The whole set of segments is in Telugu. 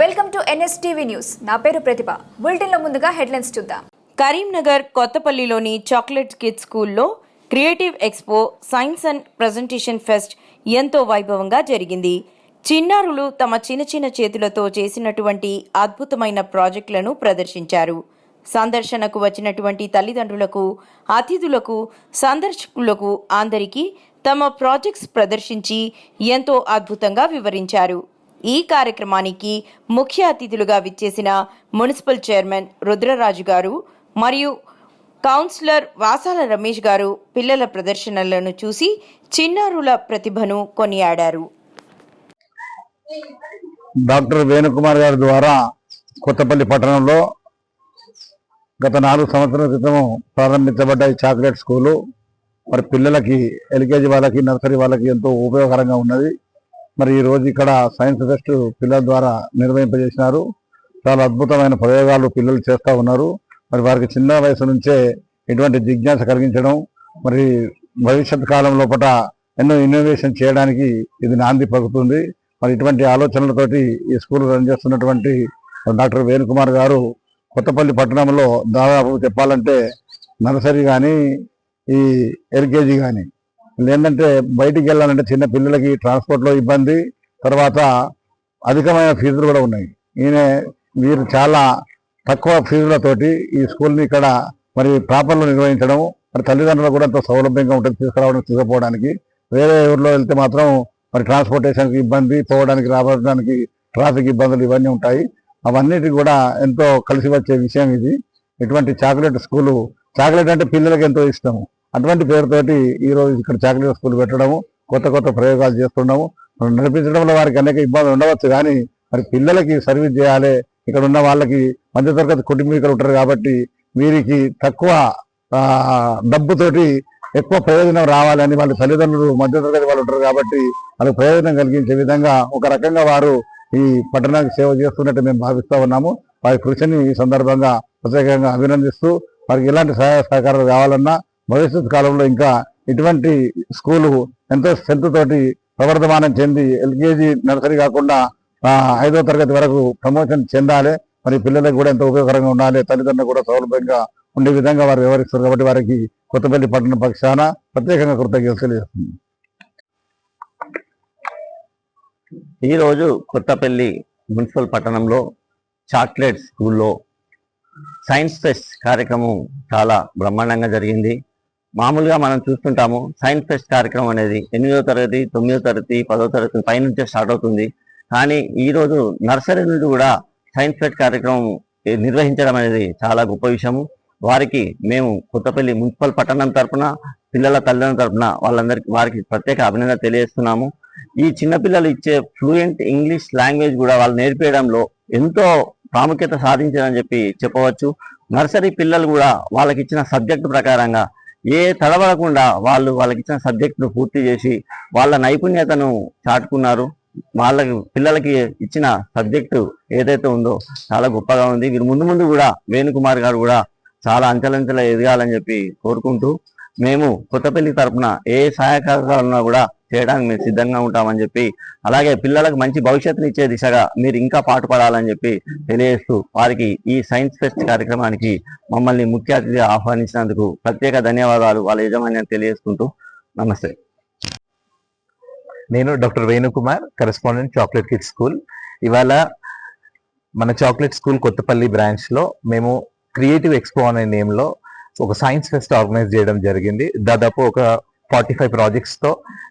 Welcome to NSTV news. నా పేరు ప్రతిభ. బులెటిన్లో ముందుగా హెడ్లైన్స్ చూద్దాం. కరీంనగర్ కొత్తపల్లిలోని చాక్లెట్ కిడ్స్ స్కూల్లో creative expo science and presentation fest ఎంతో వైభవంగా జరిగింది. చిన్నారులు తమ చిన్న చిన్న చేతులతో చేసినటువంటి అద్భుతమైన ప్రాజెక్టులను ప్రదర్శించారు. సందర్శనకు వచ్చినటువంటి తల్లిదండ్రులకు అతిథులకు సందర్శకులకు అందరికీ తమ ప్రాజెక్ట్స్ ప్రదర్శించి ఎంతో అద్భుతంగా వివరించారు. ఈ కార్యక్రమానికి ముఖ్య అతిథులుగా విచ్చేసిన మున్సిపల్ చైర్మన్ రుద్రరాజు గారు మరియు కౌన్సిలర్ వాసాల రమేష్ గారు పిల్లల ప్రదర్శనలను చూసి చిన్నారుల ప్రతిభను కొనియాడారు. డాక్టర్ వేణుకుమార్ గారి ద్వారా కొత్తపల్లి పట్టణంలో గత నాలుగు సంవత్సరాల క్రితం ప్రారంభించబడ్డ ఈ చాక్లెట్ స్కూలు మరి పిల్లలకి ఎల్కేజీ వాళ్ళకి నర్సరీ వాళ్ళకి ఎంతో ఉపయోగకరంగా ఉన్నది. మరి ఈ రోజు ఇక్కడ సైన్స్ ఫెస్ట్ పిల్లల ద్వారా నిర్వహింపజేసినారు. చాలా అద్భుతమైన ప్రయోగాలు పిల్లలు చేస్తూ ఉన్నారు. మరి వారికి చిన్న వయసు నుంచే ఇటువంటి జిజ్ఞాస కలిగించడం మరి భవిష్యత్ కాలం లోపల ఎన్నో ఇన్నోవేషన్ చేయడానికి ఇది నాంది పలుకుతుంది. మరి ఇటువంటి ఆలోచనలతోటి ఈ స్కూల్ రన్ చేస్తున్నటువంటి డాక్టర్ వేణుకుమార్ గారు కొత్తపల్లి పట్టణంలో దాదాపు చెప్పాలంటే నర్సరీ కానీ ఈ ఎల్కేజీ కానీ ఏంటంటే బయటికి వెళ్ళాలంటే చిన్న పిల్లలకి ట్రాన్స్పోర్ట్లో ఇబ్బంది తర్వాత అధికమైన ఫీజులు కూడా ఉన్నాయి. ఈయన వీరు చాలా తక్కువ ఫీజులతోటి ఈ స్కూల్ని ఇక్కడ మరి ప్రాపర్లో నిర్వహించడం మరి తల్లిదండ్రులు కూడా ఎంతో సౌలభ్యంగా ఉంటుంది తీసుకురావడం తీసుకుపోవడానికి. వేరే ఊర్లో వెళ్తే మాత్రం మరి ట్రాన్స్పోర్టేషన్కి ఇబ్బంది పోవడానికి రావడానికి ట్రాఫిక్ ఇబ్బందులు ఇవన్నీ ఉంటాయి. అవన్నిటికి కూడా ఎంతో కలిసి వచ్చే విషయం ఇది. ఇటువంటి చాక్లెట్ స్కూలు చాక్లెట్ అంటే పిల్లలకి ఎంతో ఇష్టం అటువంటి పేరుతోటి ఈ రోజు ఇక్కడ చాక్లెట్ స్కూల్ పెట్టడము కొత్త కొత్త ప్రయోగాలు చేస్తున్నాము మనం నడిపించడంలో వారికి అనేక ఇబ్బందులు ఉండవచ్చు కానీ మరి పిల్లలకి సర్వీస్ చేయాలి. ఇక్కడ ఉన్న వాళ్ళకి మధ్యతరగతి కుటుంబీకులు ఉంటారు కాబట్టి వీరికి తక్కువ డబ్బుతోటి ఎక్కువ ప్రయోజనం రావాలని వాళ్ళ తల్లిదండ్రులు మధ్యతరగతి వాళ్ళు ఉంటారు కాబట్టి వాళ్ళకి ప్రయోజనం కలిగించే విధంగా ఒక రకంగా వారు ఈ పట్టణానికి సేవ చేస్తున్నట్టు మేము భావిస్తూ ఉన్నాము. వారి కృషిని ఈ సందర్భంగా ప్రత్యేకంగా అభినందిస్తూ వారికి ఎలాంటి సహాయ సహకారాలు కావాలన్నా భవిష్యత్ కాలంలో ఇంకా ఇటువంటి స్కూలు ఎంతో స్ట్రెంత్ తోటి ప్రవర్ధమానం చెంది ఎల్కేజీ నర్సరీ కాకుండా ఐదో తరగతి వరకు ప్రమోషన్ చెందాలి. మరి పిల్లలకు కూడా ఎంతో ఉపయోగకరంగా ఉండాలి. తల్లిదండ్రులు కూడా సౌలభ్యంగా ఉండే విధంగా వారు వ్యవహరిస్తారు కాబట్టి వారికి కొత్తపల్లి పట్టణ పక్షాన ప్రత్యేకంగా కృతజ్ఞతలు తెలియజేస్తుంది ఈరోజు కొత్తపల్లి మున్సిపల్ పట్టణంలో చాక్లెట్ స్కూల్లో సైన్స్ ఫెస్ట్ కార్యక్రమం చాలా బ్రహ్మాండంగా జరిగింది. మామూలుగా మనం చూస్తుంటాము సైన్స్ ఫెస్ట్ కార్యక్రమం అనేది ఎనిమిదో తరగతి తొమ్మిదో తరగతి పదో తరగతి పై నుంచే స్టార్ట్ అవుతుంది. కానీ ఈరోజు నర్సరీ నుండి కూడా సైన్స్ ఫెస్ట్ కార్యక్రమం నిర్వహించడం అనేది చాలా గొప్ప విషయము. వారికి మేము కొత్తపల్లి మున్సిపల్ పట్టణం తరఫున పిల్లల తల్లిదండ్రుల తరఫున వాళ్ళందరికీ వారికి ప్రత్యేక అభినందన తెలియజేస్తున్నాము. ఈ చిన్నపిల్లలు ఇచ్చే ఫ్లూయెంట్ ఇంగ్లీష్ లాంగ్వేజ్ కూడా వాళ్ళు నేర్పేయడంలో ఎంతో ప్రాముఖ్యత సాధించారని చెప్పి చెప్పవచ్చు. నర్సరీ పిల్లలు కూడా వాళ్ళకి ఇచ్చిన సబ్జెక్ట్ ప్రకారంగా ఏ తడబడకుండా వాళ్ళు వాళ్ళకి ఇచ్చిన సబ్జెక్టును పూర్తి చేసి వాళ్ళ నైపుణ్యతను చాటుకున్నారు. వాళ్ళకి పిల్లలకి ఇచ్చిన సబ్జెక్టు ఏదైతే ఉందో చాలా గొప్పగా ఉంది. వీరు ముందు ముందు కూడా వేణుకుమార్ గారు కూడా చాలా అంచెలంచెల ఎదగాలని చెప్పి కోరుకుంటూ మేము కొత్తపల్లి తరఫున ఏ సహాయకారున్నా కూడా చేయడానికి మేము సిద్ధంగా ఉంటామని చెప్పి అలాగే పిల్లలకు మంచి భవిష్యత్తుని ఇచ్చే దిశగా మీరు ఇంకా పాటుపడాలని చెప్పి తెలియజేస్తూ వారికి ఈ సైన్స్ ఫెస్ట్ కార్యక్రమానికి మమ్మల్ని ముఖ్య అతిథిగా ఆహ్వానించినందుకు ప్రత్యేక ధన్యవాదాలు వాళ్ళ యజమాన్యాన్ని తెలియజేసుకుంటూ నమస్తే. నేను doctor Venukumar correspondent chocolate kid school. ఇవాళ మన చాక్లెట్ స్కూల్ కొత్తపల్లి బ్రాంచ్లో మేము క్రియేటివ్ ఎక్స్పో అనే నేమ్లో ఒక సైన్స్ ఫెస్ట్ ఆర్గనైజ్ చేయడం జరిగింది. దాదాపు ఒక ఫార్టీ ఫైవ్ ప్రాజెక్ట్స్తో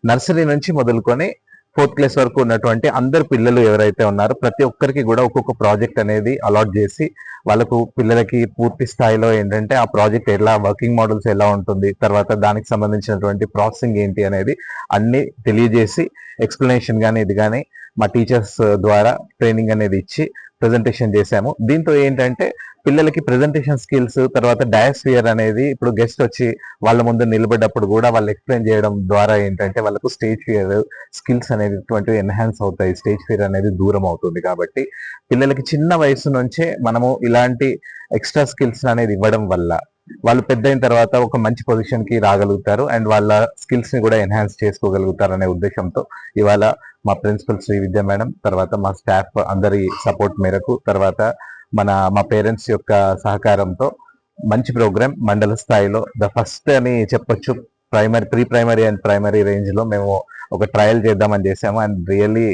నర్సరీ నుంచి మొదలుకొని ఫోర్త్ క్లాస్ వరకు ఉన్నటువంటి అందరు పిల్లలు ఎవరైతే ఉన్నారో ప్రతి ఒక్కరికి కూడా ఒక్కొక్క ప్రాజెక్ట్ అనేది అలాట్ చేసి వాళ్ళకు పిల్లలకి పూర్తి స్థాయిలో ఏంటంటే ఆ ప్రాజెక్ట్ ఎలా వర్కింగ్ మోడల్స్ ఎలా ఉంటుంది తర్వాత దానికి సంబంధించినటువంటి ప్రాసెసింగ్ ఏంటి అనేది అన్ని తెలియజేసి ఎక్స్ప్లెనేషన్ కానీ ఇది కానీ మా టీచర్స్ uh, ద్వారా ట్రైనింగ్ అనేది ఇచ్చి ప్రెజెంటేషన్ చేశాము. దీంతో ఏంటంటే పిల్లలకి ప్రెజెంటేషన్ స్కిల్స్ తర్వాత డయాస్ఫియర్ అనేది ఇప్పుడు గెస్ట్ వచ్చి వాళ్ళ ముందు నిలబడ్డప్పుడు కూడా వాళ్ళు ఎక్స్ప్లెయిన్ చేయడం ద్వారా ఏంటంటే వాళ్ళకు స్టేజ్ ఫియర్ స్కిల్స్ అనేటువంటివి ఎన్హాన్స్ అవుతాయి. స్టేజ్ ఫియర్ అనేది దూరం అవుతుంది కాబట్టి పిల్లలకి చిన్న వయసు నుంచే మనము ఇలాంటి ఎక్స్ట్రా స్కిల్స్ అనేది ఇవ్వడం వల్ల వాళ్ళు పెద్ద అయిన తర్వాత ఒక మంచి పొజిషన్కి రాగలుగుతారు అండ్ వాళ్ళ స్కిల్స్ని కూడా ఎన్హాన్స్ చేసుకోగలుగుతారు అనే ఉద్దేశంతో ఇవాళ మా ప్రిన్సిపల్ శ్రీ విద్య మేడం తర్వాత మా స్టాఫ్ అందరి సపోర్ట్ మేరకు తర్వాత మన మా పేరెంట్స్ యొక్క సహకారంతో మంచి ప్రోగ్రామ్ మండల స్థాయిలో ద ఫస్ట్ అని చెప్పొచ్చు. Primary pre primary and primary రేంజ్లో మేము ఒక ట్రయల్ చేద్దామని చేసాము and really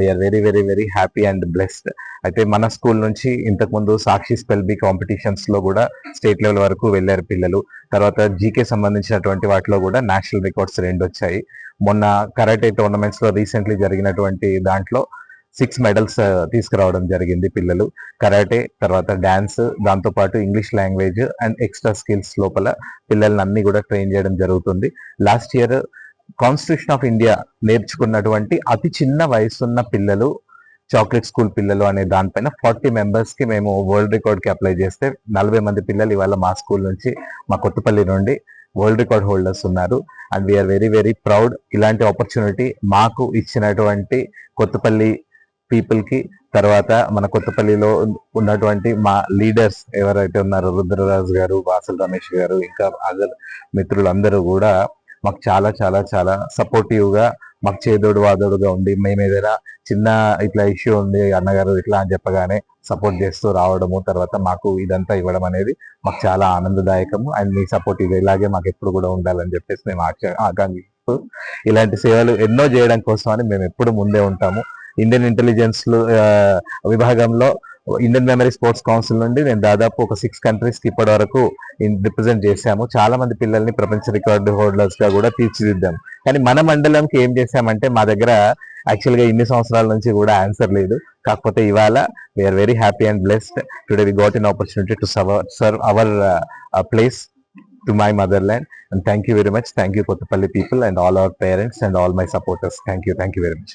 we are very very very happy and blessed అయితే మన స్కూల్ నుంచి ఇంతకు ముందు సాక్షి స్పెల్ బి కాంపిటీషన్స్లో కూడా స్టేట్ లెవెల్ వరకు వెళ్ళారు పిల్లలు. తర్వాత జీకే సంబంధించినటువంటి వాటిలో కూడా నేషనల్ రికార్డ్స్ రెండు వచ్చాయి. మొన్న కరాటే టోర్నమెంట్స్లో రీసెంట్లీ జరిగినటువంటి దాంట్లో సిక్స్ మెడల్స్ uh, తీసుకురావడం జరిగింది పిల్లలు. కరాటే తర్వాత డాన్స్ దాంతో పాటు English language and extra skills లోపల పిల్లల్ని అన్ని కూడా ట్రైన్ చేయడం జరుగుతుంది. Last year constitution of India నేర్చుకున్నటువంటి అతి చిన్న వయసున్న పిల్లలు చాక్లెట్ స్కూల్ పిల్లలు అనే దానిపైన ఫార్టీ మెంబర్స్కి మేము వరల్డ్ రికార్డ్కి అప్లై చేస్తే నలభై మంది పిల్లలు ఇవాళ మా స్కూల్ నుంచి మా కొత్తపల్లి నుండి వరల్డ్ రికార్డ్ హోల్డర్స్ ఉన్నారు. And we are very very proud ఇలాంటి ఆపర్చునిటీ మాకు ఇచ్చినటువంటి కొత్తపల్లి పీపుల్కి తర్వాత మన కొత్తపల్లిలో ఉన్నటువంటి మా లీడర్స్ ఎవరైతే ఉన్నారో రుద్రరాజు గారు వాసల్ రమేష్ గారు ఇంకా అదర్ మిత్రులందరూ కూడా మాకు చాలా చాలా చాలా సపోర్టివ్గా మాకు చేదోడు వాదోడుగా ఉండి మేము ఏదైనా చిన్న ఇట్లా ఇష్యూ ఉంది అన్నగారు ఇట్లా అని చెప్పగానే సపోర్ట్ చేస్తూ రావడము తర్వాత మాకు ఇదంతా ఇవ్వడం అనేది మాకు చాలా ఆనందదాయకము. అండ్ మీ సపోర్ట్ ఇది ఇలాగే మాకు ఎప్పుడు కూడా ఉండాలని చెప్పేసి మేము ఆకాంక్షిస్తూ ఇలాంటి సేవలు ఎన్నో చేయడం కోసం అని మేము ఎప్పుడు ముందే ఉంటాము. ఇండియన్ ఇంటెలిజెన్స్ విభాగంలో ఇండియన్ మెమరీ స్పోర్ట్స్ కౌన్సిల్ నుండి నేను దాదాపు ఒక సిక్స్ కంట్రీస్కి ఇప్పటి వరకు రిప్రజెంట్ చేశాము. చాలా మంది పిల్లల్ని ప్రపంచ రికార్డు హోల్డర్స్గా కూడా తీర్చిదిద్దాం. కానీ మన మండలంకి ఏం చేశామంటే మా దగ్గర యాక్చువల్గా ఇన్ని సంవత్సరాల నుంచి కూడా ఆన్సర్ లేదు. కాకపోతే ఇవాళ we are very happy and blessed today we got in opportunity to serve our place to my mother land and thank you very much thank you Kothapalli people and all our parents and all my supporters thank you thank you very much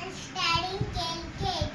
I'm studying KLKG.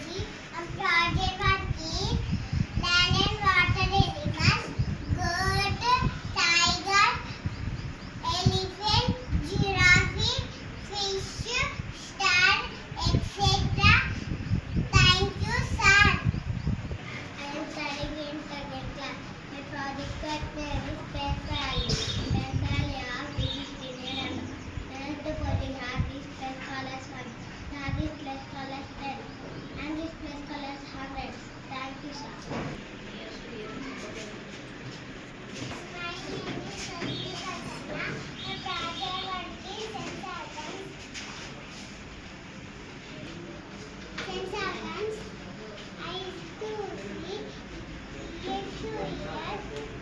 Yes.